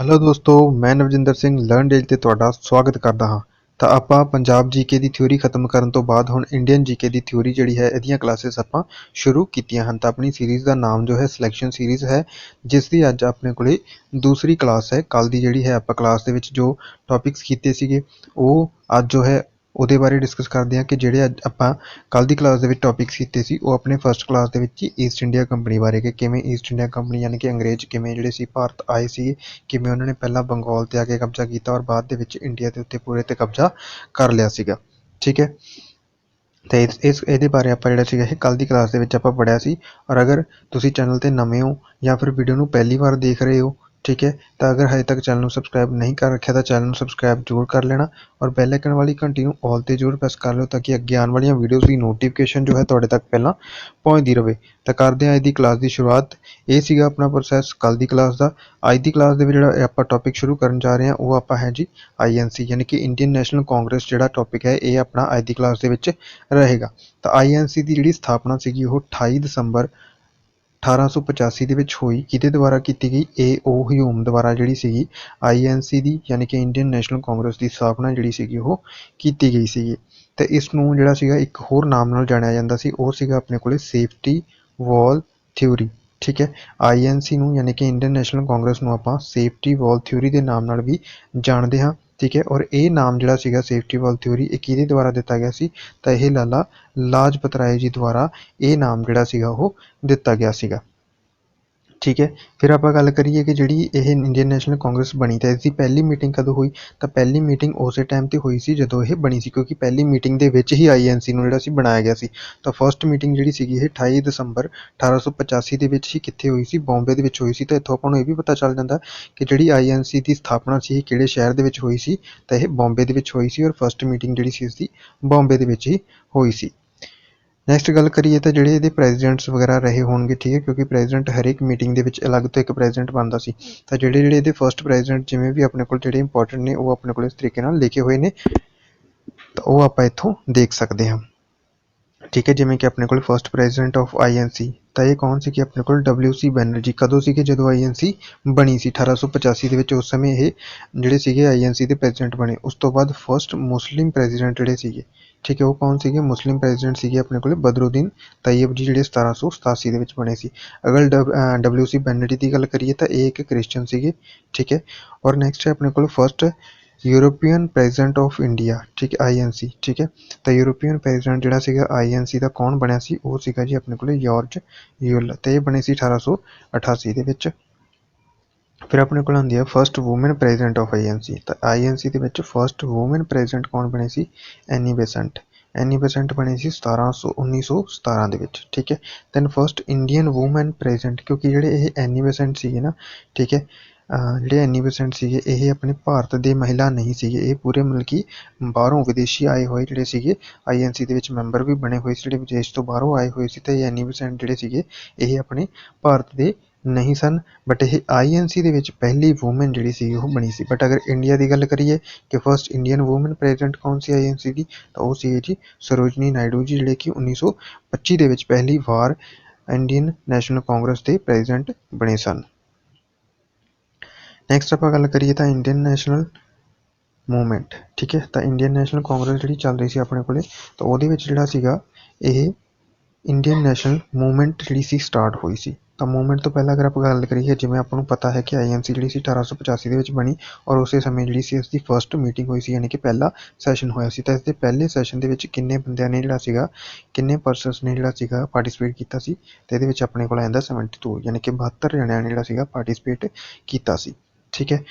Hello ਦੋਸਤੋ, ਮੈਂ ਨਵਜਿੰਦਰ Singh learn Del ਤੇ ਤੁਹਾਡਾ ਸਵਾਗਤ ਕਰਦਾ ਹਾਂ। ਤਾਂ ਆਪਾਂ ਪੰਜਾਬ ਜੀਕੇ ਦੀ ਥਿਊਰੀ ਖਤਮ ਕਰਨ ਤੋਂ ਬਾਅਦ ਹੁਣ ਇੰਡੀਅਨ ਜੀਕੇ ਦੀ ਥਿਊਰੀ ਜਿਹੜੀ ਹੈ, ਇਹਦੀਆਂ ਕਲਾਸਿਸ ਆਪਾਂ ਸ਼ੁਰੂ ਕੀਤੀਆਂ ਹਨ। ਤਾਂ ਆਪਣੀ ਸੀਰੀਜ਼ ਦਾ ਨਾਮ ਜੋ ਹੈ ਸਿਲੈਕਸ਼ਨ ਸੀਰੀਜ਼ ਹੈ, ਜਿਸ ਦੀ ਅੱਜ ਆਪਣੇ ਕੋਲੇ ਦੂਸਰੀ ਕਲਾਸ ਹੈ। ਕੱਲ ਦੀ ਜਿਹੜੀ ਹੈ ਆਪਾਂ ਕਲਾਸ ਦੇ ਵਿੱਚ ਜੋ ਟੌਪਿਕਸ ਕੀਤੇ ਸੀਗੇ, ਉਹ ਅੱਜ ਜੋ ਹੈ ਉਹਦੇ ਬਾਰੇ ਡਿਸਕਸ ਕਰਦੇ ਹਾਂ ਕਿ ਜਿਹੜੇ ਅੱਜ ਆਪਾਂ ਕੱਲ੍ਹ ਦੀ ਕਲਾਸ ਦੇ ਵਿੱਚ ਟੌਪਿਕਸ ਕੀਤੇ ਸੀ, ਉਹ ਆਪਣੇ ਫਸਟ ਕਲਾਸ ਦੇ ਵਿੱਚ ਹੀ ਈਸਟ ਇੰਡੀਆ ਕੰਪਨੀ ਬਾਰੇ ਕਿ ਕਿਵੇਂ ਈਸਟ ਇੰਡੀਆ ਕੰਪਨੀ ਯਾਨੀ ਕਿ ਅੰਗਰੇਜ਼ ਕਿਵੇਂ ਜਿਹੜੇ ਸੀ ਭਾਰਤ ਆਏ ਸੀ, ਕਿਵੇਂ ਉਹਨਾਂ ਨੇ ਪਹਿਲਾਂ ਬੰਗਾਲ ਤੇ ਆ ਕੇ ਕਬਜ਼ਾ ਕੀਤਾ ਔਰ ਬਾਅਦ ਦੇ ਵਿੱਚ ਇੰਡੀਆ ਦੇ ਉੱਤੇ ਪੂਰੇ ਤੇ ਕਬਜ਼ਾ ਕਰ ਲਿਆ ਸੀਗਾ, ਠੀਕ ਹੈ? ਤੇ ਇਸ ਇਸ, ਇਹਦੇ ਬਾਰੇ ਆਪਾਂ ਜਿਹੜਾ ਸੀਗਾ ਇਹ ਕੱਲ ਦੀ ਕਲਾਸ ਦੇ ਵਿੱਚ ਆਪਾਂ ਪੜ੍ਹਿਆ ਸੀ, ਔਰ ਅਗਰ ਤੁਸੀਂ ਚੈਨਲ ਤੇ ਨਵੇਂ ਹੋ ਜਾਂ ਫਿਰ ਵੀਡੀਓ ਨੂੰ ਪਹਿਲੀ ਵਾਰ ਦੇਖ ਰਹੇ ਹੋ ਠੀਕ ਹੈ? ਤਾਂ ਅਗਰ ਹਜੇ ਤੱਕ ਚੈਨਲ ਨੂੰ ਸਬਸਕ੍ਰਾਈਬ ਨਹੀਂ ਕਰ ਰੱਖਿਆ, ਤਾਂ ਚੈਨਲ ਨੂੰ ਸਬਸਕ੍ਰਾਈਬ ਜ਼ਰੂਰ ਕਰ ਲੈਣਾ ਔਰ ਬੈਲ ਆਈਕਨ ਵਾਲੀ ਘੰਟੀ ਨੂੰ ਆਲ ਤੇ ਜ਼ਰੂਰ ਪ੍ਰੈਸ ਕਰ ਲਿਓ ਤਾਂ ਕਿ ਅੱਗੇ ਆਉਣ ਵਾਲੀਆਂ ਵੀਡੀਓਜ਼ ਦੀ ਨੋਟੀਫਿਕੇਸ਼ਨ ਜੋ ਹੈ ਤੁਹਾਡੇ ਤੱਕ ਪਹਿਲਾਂ ਪਹੁੰਚਦੀ ਰਹੇ ਤਾਂ ਕਰਦੇ ਹਾਂ ਅੱਜ ਦੀ ਕਲਾਸ ਦੀ ਸ਼ੁਰੂਆਤ। ਇਹ ਸੀਗਾ ਆਪਣਾ ਪ੍ਰੋਸੈਸ ਕੱਲ ਦੀ ਕਲਾਸ ਦਾ। ਅੱਜ ਦੀ ਕਲਾਸ ਦੇ ਵਿੱਚ ਜਿਹੜਾ ਆਪਾਂ ਟੌਪਿਕ ਸ਼ੁਰੂ ਕਰਨ ਜਾ ਰਹੇ ਹਾਂ, ਉਹ ਆਪਾਂ ਹੈ ਜੀ ਆਈਐਨਸੀ ਯਾਨੀ ਕਿ ਇੰਡੀਅਨ ਨੈਸ਼ਨਲ ਕਾਂਗਰਸ ਜਿਹੜਾ ਟੌਪਿਕ ਹੈ, ਇਹ ਆਪਣਾ ਅੱਜ ਦੀ ਕਲਾਸ ਦੇ ਵਿੱਚ ਰਹੇਗਾ। ਤਾਂ ਆਈਐਨਸੀ ਦੀ ਜਿਹੜੀ ਸਥਾਪਨਾ ਸੀਗੀ, ਉਹ 28 ਦਸੰਬਰ 1885 ਦੇ ਵਿੱਚ ਹੋਈ, ਕਿਹਦੇ ਦੁਆਰਾ ਕੀਤੀ ਗਈ? ਏ ਓ. ਹਿਊਮ ਦੁਆਰਾ ਜਿਹੜੀ ਸੀਗੀ ਆਈਐਨਸੀ ਦੀ, ਯਾਨੀ ਕਿ ਇੰਡੀਅਨ ਨੈਸ਼ਨਲ ਕਾਂਗਰਸ ਦੀ ਸਥਾਪਨਾ ਜਿਹੜੀ ਸੀਗੀ, ਉਹ ਕੀਤੀ ਗਈ ਸੀਗੀ। ਤੇ ਇਸ ਨੂੰ ਜਿਹੜਾ ਸੀਗਾ, ਇੱਕ ਹੋਰ ਨਾਮ ਨਾਲ ਜਾਣਿਆ ਜਾਂਦਾ ਸੀ, ਉਹ ਸੀਗਾ ਆਪਣੇ ਕੋਲੇ ਸੇਫਟੀ ਵਾਲ ਥਿਊਰੀ ਠੀਕ ਹੈ? ਆਈਐਨਸੀ ਨੂੰ, ਯਾਨੀ ਕਿ ਇੰਡੀਅਨ ਨੈਸ਼ਨਲ ਕਾਂਗਰਸ ਨੂੰ ਆਪਾਂ ਸੇਫਟੀ ਵਾਲ ਥਿਊਰੀ ਦੇ ਨਾਮ ਨਾਲ ਵੀ ਜਾਣਦੇ ਹਾਂ। ਠੀਕ ਹੈ, ਔਰ ਇਹ ਨਾਮ ਜਿਹੜਾ ਸੀਗਾ ਸੇਫਟੀ ਵਾਲ ਥਿਊਰੀ ਇਹ ਕਿਹਦੇ ਦੁਆਰਾ ਦਿੱਤਾ ਗਿਆ ਸੀ? ਤਾਂ ਇਹ ਲਾਲਾ ਲਾਜਪਤ ਰਾਏ ਜੀ ਦੁਆਰਾ ਇਹ ਨਾਮ ਜਿਹੜਾ ਸੀਗਾ ਉਹ ਦਿੱਤਾ ਗਿਆ ਸੀਗਾ। ਠੀਕ ਹੈ। ਫਿਰ ਆਪਾਂ ਗੱਲ ਕਰੀਏ ਕਿ ਜਿਹੜੀ ਇਹ ਇੰਡੀਅਨ ਨੈਸ਼ਨਲ ਕਾਂਗਰਸ ਬਣੀ ਤਾਂ ਇਸ ਦੀ ਪਹਿਲੀ ਮੀਟਿੰਗ ਕਦੋਂ ਹੋਈ? ਤਾਂ ਪਹਿਲੀ ਮੀਟਿੰਗ ਉਸੇ ਟਾਈਮ ਤੇ ਹੋਈ ਸੀ ਜਦੋਂ ਇਹ ਬਣੀ ਸੀ, ਕਿਉਂਕਿ ਪਹਿਲੀ ਮੀਟਿੰਗ ਦੇ ਵਿੱਚ ਹੀ ਆਈਐਨਸੀ ਨੂੰ ਜਿਹੜਾ ਸੀ ਬਣਾਇਆ ਗਿਆ ਸੀ। ਤਾਂ ਫਰਸਟ ਮੀਟਿੰਗ ਜਿਹੜੀ ਸੀਗੀ ਇਹ 28 ਦਸੰਬਰ 1885 ਦੇ ਵਿੱਚ ਹੀ ਕਿੱਥੇ ਹੋਈ ਸੀ? ਬੰਬੇ ਦੇ ਵਿੱਚ ਹੋਈ ਸੀ। ਤਾਂ ਇੱਥੋਂ ਆਪਾਂ ਨੂੰ ਇਹ ਵੀ ਪਤਾ ਚੱਲ ਜਾਂਦਾ ਕਿ ਜਿਹੜੀ ਆਈਐਨਸੀ ਦੀ ਸਥਾਪਨਾ ਸੀ ਇਹ ਕਿਹੜੇ ਸ਼ਹਿਰ ਦੇ ਵਿੱਚ ਹੋਈ ਸੀ? ਤਾਂ ਇਹ ਬੰਬੇ ਦੇ ਵਿੱਚ ਹੋਈ ਸੀ ਔਰ ਫਰਸਟ ਮੀਟਿੰਗ ਜਿਹੜੀ ਸੀ ਇਸ ਦੀ ਬੰਬੇ ਦੇ ਵਿੱਚ ਹੀ ਹੋਈ ਸੀ। ਨੈਕਸਟ ਗੱਲ ਕਰੀਏ ਤਾਂ ਜਿਹੜੇ ਇਹਦੇ ਪ੍ਰੈਜ਼ੀਡੈਂਟਸ ਵਗੈਰਾ ਰਹੇ ਹੋਣਗੇ, ਠੀਕ ਹੈ, ਕਿਉਂਕਿ ਪ੍ਰੈਜ਼ੀਡੈਂਟ ਹਰੇਕ ਮੀਟਿੰਗ ਦੇ ਵਿੱਚ ਅਲੱਗ ਤੋਂ ਇੱਕ ਪ੍ਰੈਜ਼ੀਡੈਂਟ ਬਣਦਾ ਸੀ। ਤਾਂ ਜਿਹੜੇ ਜਿਹੜੇ ਇਹਦੇ ਫਰਸਟ ਪ੍ਰੈਜ਼ੀਡੈਂਟ ਜਿਵੇਂ ਵੀ ਆਪਣੇ ਕੋਲ ਜਿਹੜੇ ਇੰਪੋਰਟੈਂਟ ਨੇ, ਉਹ ਆਪਣੇ ਕੋਲ ਇਸ ਤਰੀਕੇ ਨਾਲ ਲਿਖੇ ਹੋਏ ਨੇ। ਤਾਂ ਉਹ ਆਪਾਂ ਇੱਥੋਂ ਦੇਖ ਸਕਦੇ ਹਾਂ। ਠੀਕ ਹੈ, ਜਿਵੇਂ ਕਿ ਆਪਣੇ ਕੋਲ ਫਰਸਟ ਪ੍ਰੈਜ਼ੀਡੈਂਟ ਆਫ ਆਈਐਨਸੀ ਤਾਂ ਇਹ ਕੌਣ ਸੀ ਕਿ ਆਪਣੇ ਕੋਲ ਡਬਲਯੂ ਸੀ ਬੈਨਰਜੀ ਕਦੋਂ ਸੀ ਕਿ ਜਦੋਂ ਆਈਐਨਸੀ ਬਣੀ ਸੀ? 1885 ਦੇ ਵਿੱਚ ਉਸ ਸਮੇਂ ਇਹ ਜਿਹੜੇ ਸੀਗੇ ਆਈਐਨਸੀ ਦੇ ਪ੍ਰੈਜ਼ੀਡੈਂਟ ਬਣੇ। ਉਸ ਤੋਂ ਬਾਅਦ ਫਰਸਟ ਮੁਸਲਿਮ ਪ੍ਰੈਜ਼ੀਡੈਂਟ ਜਿਹੜੇ ਸੀਗੇ ਠੀਕ ਹੈ, ਉਹ ਕੌਣ ਸੀਗੇ? ਮੁਸਲਿਮ ਪ੍ਰੈਜ਼ੀਡੈਂਟ ਸੀਗੇ ਆਪਣੇ ਕੋਲੇ, ਬਦਰੁਦੀਨ ਤੈਯਬ ਜੀ, ਜਿਹੜੇ 1787 ਦੇ ਵਿੱਚ ਬਣੇ ਸੀ। ਅਗਰ ਡਬਲਯੂ ਸੀ ਬੈਨਰਜੀ ਦੀ ਗੱਲ ਕਰੀਏ ਤਾਂ ਇਹ ਇੱਕ ਕ੍ਰਿਸਚੀਅਨ ਸੀਗੇ, ਠੀਕ ਹੈ। ਔਰ ਨੈਕਸਟ ਹੈ ਆਪਣੇ ਕੋਲ first European president of India ਠੀਕ ਹੈ ਆਈਐਨਸੀ ਠੀਕ ਹੈ। ਤਾਂ ਯੂਰੋਪੀਅਨ ਪ੍ਰੈਜ਼ੀਡੈਂਟ ਜਿਹੜਾ ਸੀਗਾ ਆਈਐਨਸੀ ਦਾ ਕੌਣ ਬਣਿਆ ਸੀ? ਉਹ ਸੀਗਾ ਜੀ ਆਪਣੇ ਕੋਲੇ ਜਾਰਜ ਯੂਲ ਤੇ ਇਹ ਬਣੇ ਸੀ 1888 ਦੇ ਵਿੱਚ। ਫਿਰ ਆਪਣੇ ਕੋਲ ਆਉਂਦੀ ਹੈ first woman president of INC ਤਾਂ ਆਈਐਨਸੀ ਦੇ ਵਿੱਚ ਫਰਸਟ ਔਮਨ ਪ੍ਰੈਜ਼ੀਡੈਂਟ ਕੌਣ ਬਣੇ ਸੀ? ਐਨੀ ਬੇਸੈਂਟ ਐਨੀ ਬੇਸੈਂਟ ਬਣੀ ਸੀ 1700 1917 ਦੇ ਵਿੱਚ, ਠੀਕ ਹੈ? Then first Indian woman president ਕਿਉਂਕਿ ਜਿਹੜੇ ਇਹ ਐਨੀ ਬੇਸੈਂਟ ਸੀਗੇ ਨਾ, ਠੀਕ ਹੈ? ਜਿਹੜੇ ਐਨੀ ਬੇਸੈਂਟ ਸੀਗੇ, ਇਹ ਆਪਣੇ ਭਾਰਤ ਦੇ ਮਹਿਲਾ ਨਹੀਂ ਸੀਗੇ, ਇਹ ਪੂਰੇ ਮਤਲਬ ਕਿ ਬਾਹਰੋਂ ਵਿਦੇਸ਼ੀ ਆਏ ਹੋਏ ਜਿਹੜੇ ਸੀਗੇ ਆਈਐਨਸੀ ਦੇ ਵਿੱਚ ਮੈਂਬਰ ਵੀ ਬਣੇ ਹੋਏ ਸੀ, ਜਿਹੜੇ ਵਿਦੇਸ਼ ਤੋਂ ਬਾਹਰੋਂ ਆਏ ਹੋਏ ਸੀ, ਤੇ ਇਹ ਐਨੀ ਬੇਸੈਂਟ ਜਿਹੜੇ ਸੀਗੇ, ਇਹ ਆਪਣੇ ਭਾਰਤ ਦੇ ਨਹੀਂ ਸਨ ਬਟ ਇਹ ਆਈਐਨਸੀ ਦੇ ਵਿੱਚ ਪਹਿਲੀ ਔਮਨ ਜਿਹੜੀ ਸੀ ਉਹ ਬਣੀ ਸੀ। ਬਟ ਅਗਰ ਇੰਡੀਆ ਦੀ ਗੱਲ ਕਰੀਏ ਕਿ ਫਰਸਟ ਇੰਡੀਅਨ ਔਮਨ ਪ੍ਰੈਜ਼ੀਡੈਂਟ ਕੌਣ ਸੀ ਆਈਐਨਸੀ ਦੀ, ਤਾਂ ਉਹ ਸੀ ਜੀ ਸਰੋਜਨੀ ਨਾਇਡੂ ਜੀ, ਜਿਹੜੇ ਕਿ 1925 ਦੇ ਵਿੱਚ ਪਹਿਲੀ ਵਾਰ ਇੰਡੀਅਨ ਨੈਸ਼ਨਲ ਕਾਂਗਰਸ ਦੇ ਪ੍ਰੈਜ਼ੀਡੈਂਟ ਬਣੇ ਸਨ। ਨੈਕਸਟ ਆਪਾਂ ਗੱਲ ਕਰੀਏ ਤਾਂ ਇੰਡੀਅਨ ਨੈਸ਼ਨਲ ਮੂਵਮੈਂਟ ਠੀਕ ਹੈ? ਤਾਂ ਇੰਡੀਅਨ ਨੈਸ਼ਨਲ ਕਾਂਗਰਸ ਜਿਹੜੀ ਚੱਲ ਰਹੀ ਸੀ ਆਪਣੇ ਕੋਲੇ, ਤਾਂ ਉਹਦੇ ਵਿੱਚ ਜਿਹੜਾ ਸੀਗਾ, ਇਹ ਇੰਡੀਅਨ ਨੈਸ਼ਨਲ ਮੂਵਮੈਂਟ ਜਿਹੜੀ ਸੀ ਸਟਾਰਟ ਹੋਈ ਸੀ। ਤਾਂ ਮੂਵਮੈਂਟ ਤੋਂ ਪਹਿਲਾਂ ਅਗਰ ਆਪਾਂ ਗੱਲ ਕਰੀਏ, ਜਿਵੇਂ ਆਪਾਂ ਨੂੰ ਪਤਾ ਹੈ ਕਿ ਆਈਐਨਸੀ ਜਿਹੜੀ ਸੀ 1885 ਦੇ ਵਿੱਚ ਬਣੀ ਔਰ ਉਸੇ ਸਮੇਂ ਜਿਹੜੀ ਸੀ ਇਸ ਦੀ ਫਰਸਟ ਮੀਟਿੰਗ ਹੋਈ ਸੀ, ਯਾਨੀ ਕਿ ਪਹਿਲਾ ਸੈਸ਼ਨ ਹੋਇਆ ਸੀ। ਤਾਂ ਇਸ ਦੇ ਪਹਿਲੇ ਸੈਸ਼ਨ ਦੇ ਵਿੱਚ ਕਿੰਨੇ ਬੰਦਿਆਂ ਨੇ ਜਿਹੜਾ ਸੀਗਾ, ਕਿੰਨੇ ਪਰਸਨਸ ਨੇ ਜਿਹੜਾ ਸੀਗਾ ਪਾਰਟਿਸਿਪੇਟ ਕੀਤਾ ਸੀ ਤੇ ਇਹਦੇ ਵਿੱਚ ਆਪਣੇ ਕੋਲ ਆਂਦਾ 72 ਯਾਨੀ ਕਿ 72 ਜਣਿਆਂ ਨੇ ਜਿਹੜਾ ਸੀਗਾ ਪਾਰਟਿਸਿਪੇਟ ਕੀਤਾ ਸੀ। ਠੀਕ ਹੈ?